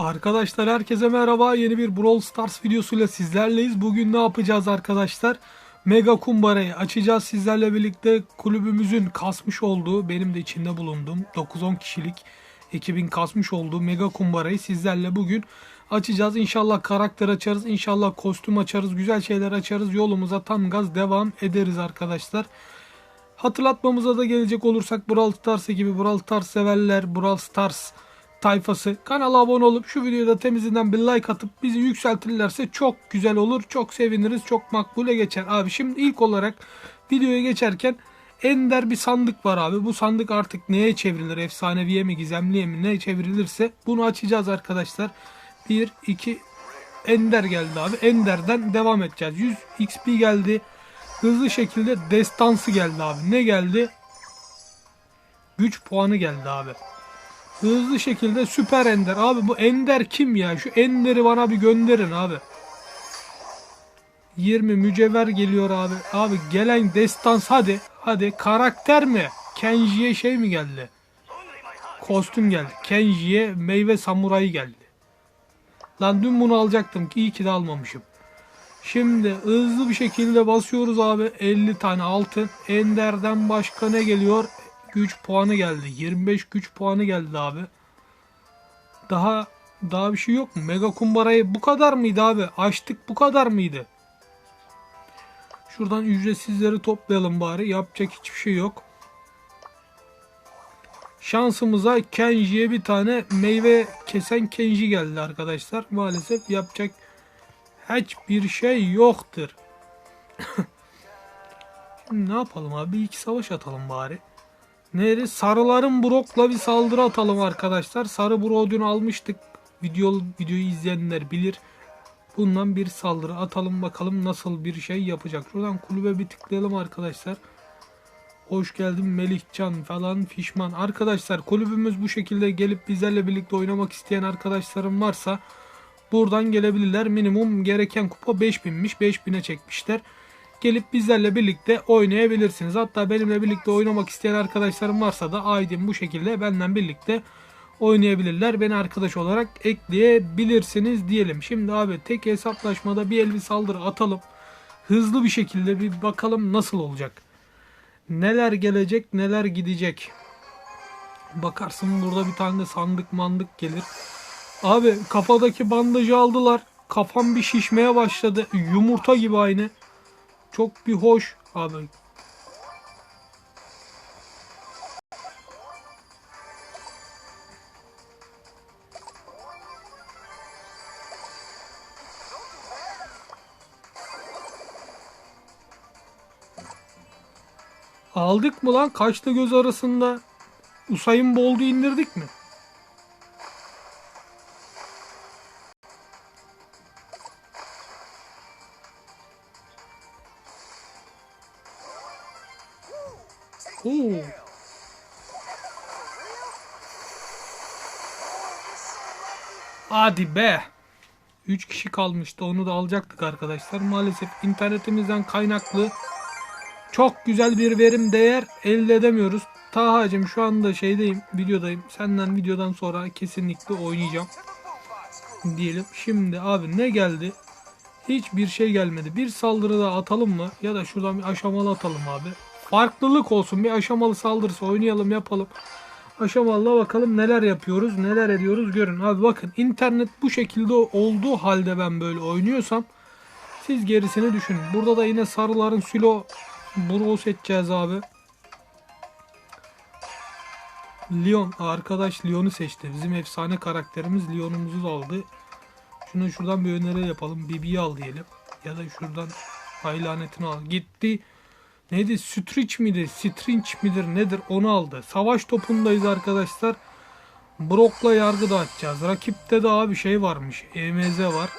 Arkadaşlar herkese merhaba. Yeni bir Brawl Stars videosuyla sizlerleyiz. Bugün ne yapacağız arkadaşlar? Mega kumbarayı açacağız sizlerle birlikte. Kulübümüzün kasmış olduğu, benim de içinde bulunduğum 9-10 kişilik ekibin kasmış olduğu mega kumbarayı sizlerle bugün açacağız. İnşallah karakter açarız, inşallah kostüm açarız, güzel şeyler açarız. Yolumuza tam gaz devam ederiz arkadaşlar. Hatırlatmamıza da gelecek olursak Brawl Stars gibi Brawl Stars severler, Brawl Stars tayfası kanala abone olup şu videoya da temizinden bir like atıp bizi yükseltirlerse çok güzel olur. Çok seviniriz. Çok makbule geçer. Abi şimdi ilk olarak videoya geçerken ender bir sandık var abi. Bu sandık artık neye çevrilir? Efsaneviye mi gizemliye mi ne çevrilirse bunu açacağız arkadaşlar. 1 2 Ender geldi abi. Ender'den devam edeceğiz. 100 XP geldi. Hızlı şekilde destansı geldi abi. Ne geldi? Güç puanı geldi abi. Hızlı şekilde süper ender. Abi bu ender kim ya? Şu enderi bana bir gönderin abi. 20 mücevher geliyor abi. Abi gelen destans hadi. Hadi karakter mi? Kenji'ye şey mi geldi? Kostüm geldi. Kenji'ye meyve samurayı geldi. Lan dün bunu alacaktım ki iyi ki de almamışım. Şimdi hızlı bir şekilde basıyoruz abi. 50 tane altın. Ender'den başka ne geliyor? Güç puanı geldi. 25 güç puanı geldi abi. Daha daha bir şey yok mu? Mega kumbarayı bu kadar mıydı abi? Açtık bu kadar mıydı? Şuradan ücretsizleri toplayalım bari. Yapacak hiçbir şey yok. Şansımıza Kenji'ye bir tane meyve kesen Kenji geldi arkadaşlar. Maalesef yapacak hiçbir şey yoktur. Ne yapalım abi? Bir iki savaş atalım bari. Neri? Sarıların Brock'la bir saldırı atalım arkadaşlar. Sarı Brock'u dün almıştık. Video, videoyu izleyenler bilir. Bundan bir saldırı atalım bakalım nasıl bir şey yapacak. Şuradan kulübe bir tıklayalım arkadaşlar. Hoş geldin Melihcan falan fişman. Arkadaşlar kulübümüz bu şekilde gelip bizlerle birlikte oynamak isteyen arkadaşlarım varsa buradan gelebilirler. Minimum gereken kupa 5000'miş. 5000'e çekmişler gelip bizlerle birlikte oynayabilirsiniz. Hatta benimle birlikte oynamak isteyen arkadaşlarım varsa da Aydın bu şekilde benden birlikte oynayabilirler. Beni arkadaş olarak ekleyebilirsiniz diyelim. Şimdi abi tek hesaplaşmada bir el saldırı atalım. Hızlı bir şekilde bir bakalım nasıl olacak. Neler gelecek neler gidecek. Bakarsın burada bir tane sandık mandık gelir. Abi kafadaki bandajı aldılar. Kafam bir şişmeye başladı. Yumurta gibi aynı. Çok bir hoş abi. Aldık mı lan? Kaçta göz arasında Usain Bolt'u indirdik mi? Hadi be. 3 kişi kalmıştı. Onu da alacaktık arkadaşlar. Maalesef internetimizden kaynaklı çok güzel bir verim değer elde edemiyoruz. Taha'cığım şu anda şeydeyim, videodayım. Senden videodan sonra kesinlikle oynayacağım. Diyelim. Şimdi abi ne geldi? Hiçbir şey gelmedi. Bir saldırı da atalım mı? Ya da şuradan bir aşamalı atalım abi farklılık olsun. Bir aşamalı saldırısı oynayalım yapalım. Aşamalı bakalım neler yapıyoruz neler ediyoruz görün. Abi bakın internet bu şekilde olduğu halde ben böyle oynuyorsam siz gerisini düşünün. Burada da yine sarıların silo bro seçeceğiz abi. Leon arkadaş Leon'u seçti. Bizim efsane karakterimiz Leon'umuzu aldı. Şunu şuradan bir öneri yapalım. Bibi'yi al diyelim. Ya da şuradan hay lanetini al. Gitti. Neydi? Stritch midir? Strinch midir? Nedir? Onu aldı. Savaş topundayız arkadaşlar. Brock'la yargı dağıtacağız. Rakipte de abi şey varmış. EMZ var.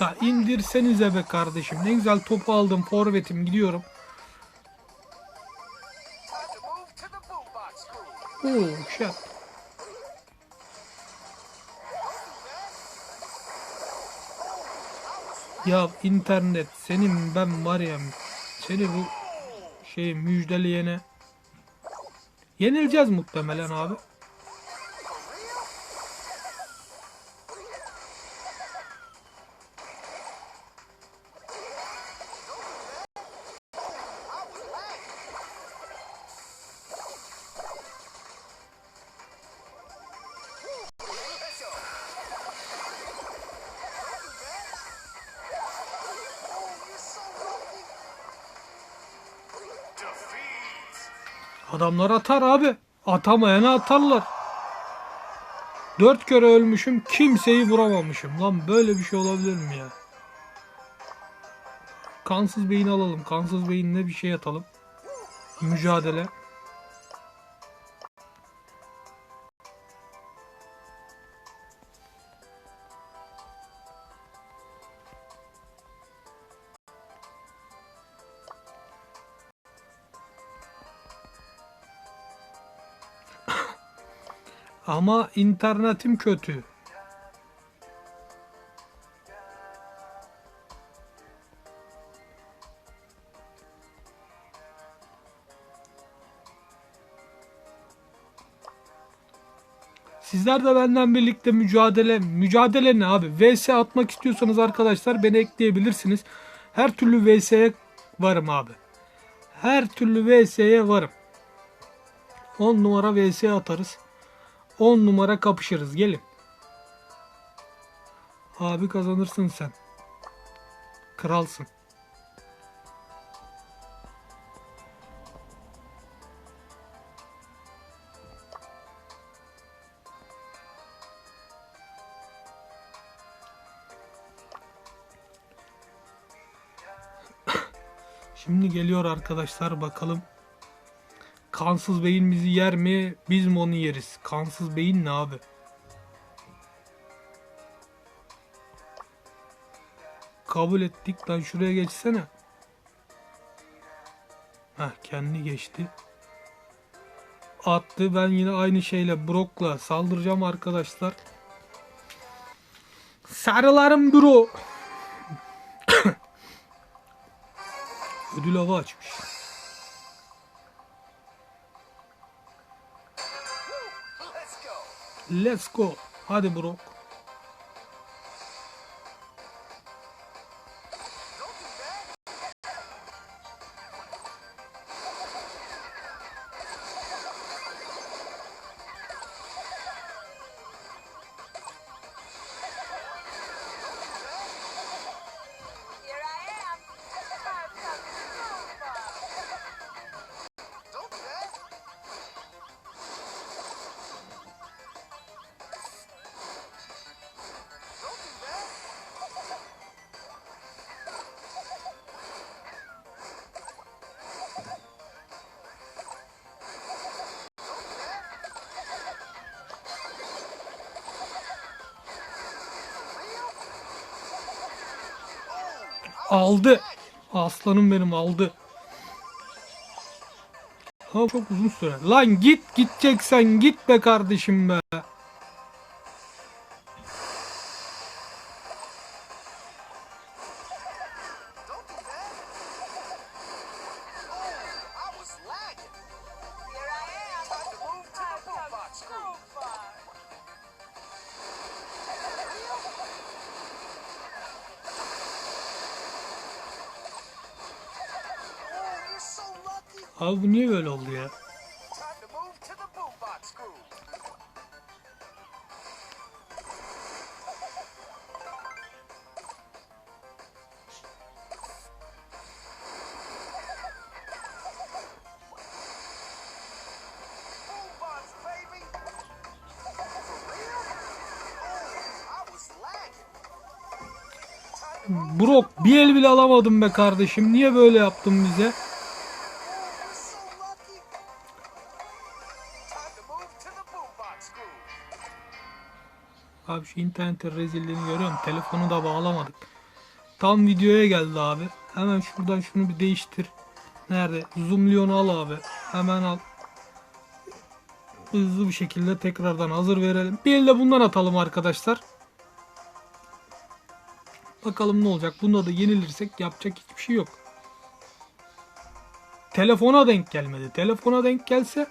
Da indirsenize be kardeşim. Ne güzel topu aldım. Forvetim gidiyorum. Ooh, shit. Ya internet senin ben var ya seni bu şey müjdeleyene yenileceğiz muhtemelen abi. Adamlar atar abi. Atamayana atarlar. Dört kere ölmüşüm kimseyi vuramamışım. Lan böyle bir şey olabilir mi ya? Kansız beyin alalım. Kansız beyinle bir şey atalım. Mücadele. Ama internetim kötü. Sizler de benden birlikte mücadele, mücadele ne abi? VS atmak istiyorsanız arkadaşlar beni ekleyebilirsiniz. Her türlü VS'ye varım abi. Her türlü VS'ye varım. 10 numara VS atarız. 10 numara kapışırız. Gelin. Abi kazanırsın sen. Kralsın. Şimdi geliyor arkadaşlar bakalım. Kansız beyin bizi yer mi? Biz mi onu yeriz? Kansız beyin ne abi? Kabul ettik. Lan şuraya geçsene. Heh kendi geçti. Attı. Ben yine aynı şeyle Brock'la saldıracağım arkadaşlar. Sarılarım bro. Ödül hava açmış. Let's go. Hadi bro. Aldı. Aslanım benim aldı. Ha çok uzun süre. Lan git gideceksen git be kardeşim be. Abi bu niye böyle oldu ya? Brok bir el bile alamadım be kardeşim. Niye böyle yaptın bize? Abi şu internetin rezilliğini görüyorum. Telefonu da bağlamadık. Tam videoya geldi abi. Hemen şuradan şunu bir değiştir. Nerede? Zoomlion'u al abi. Hemen al. Hızlı bir şekilde tekrardan hazır verelim. Bir elde bundan atalım arkadaşlar. Bakalım ne olacak. Bunda da yenilirsek yapacak hiçbir şey yok. Telefona denk gelmedi. Telefona denk gelse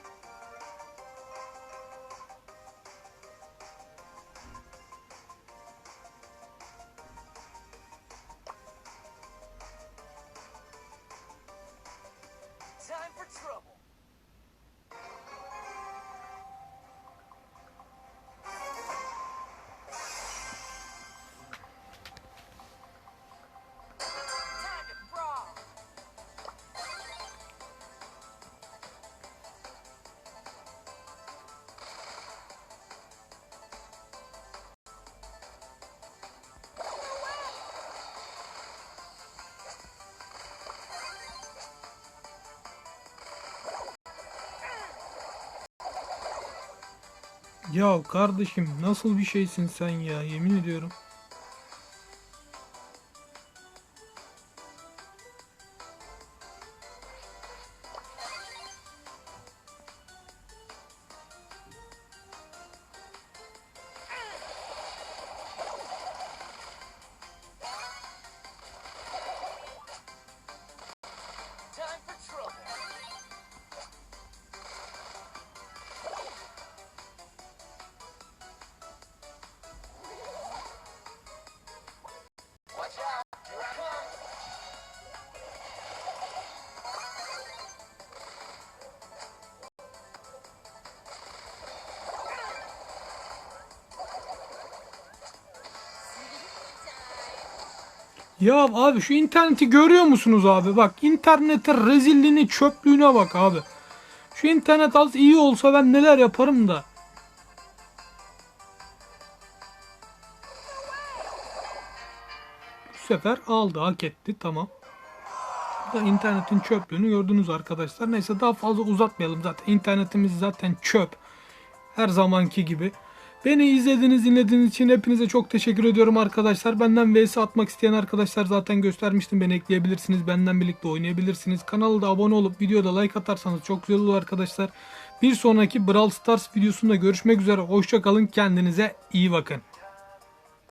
ya kardeşim nasıl bir şeysin sen ya yemin ediyorum. Ya abi şu interneti görüyor musunuz abi? Bak internetin rezilliğini çöplüğüne bak abi. Şu internet az iyi olsa ben neler yaparım da. Bu sefer aldı hak etti tamam. Da internetin çöplüğünü gördünüz arkadaşlar. Neyse daha fazla uzatmayalım zaten. internetimiz zaten çöp. Her zamanki gibi. Beni izlediğiniz, dinlediğiniz için hepinize çok teşekkür ediyorum arkadaşlar. Benden vs atmak isteyen arkadaşlar zaten göstermiştim. Beni ekleyebilirsiniz. Benden birlikte oynayabilirsiniz. Kanala da abone olup videoda like atarsanız çok güzel olur arkadaşlar. Bir sonraki Brawl Stars videosunda görüşmek üzere. Hoşçakalın. Kendinize iyi bakın.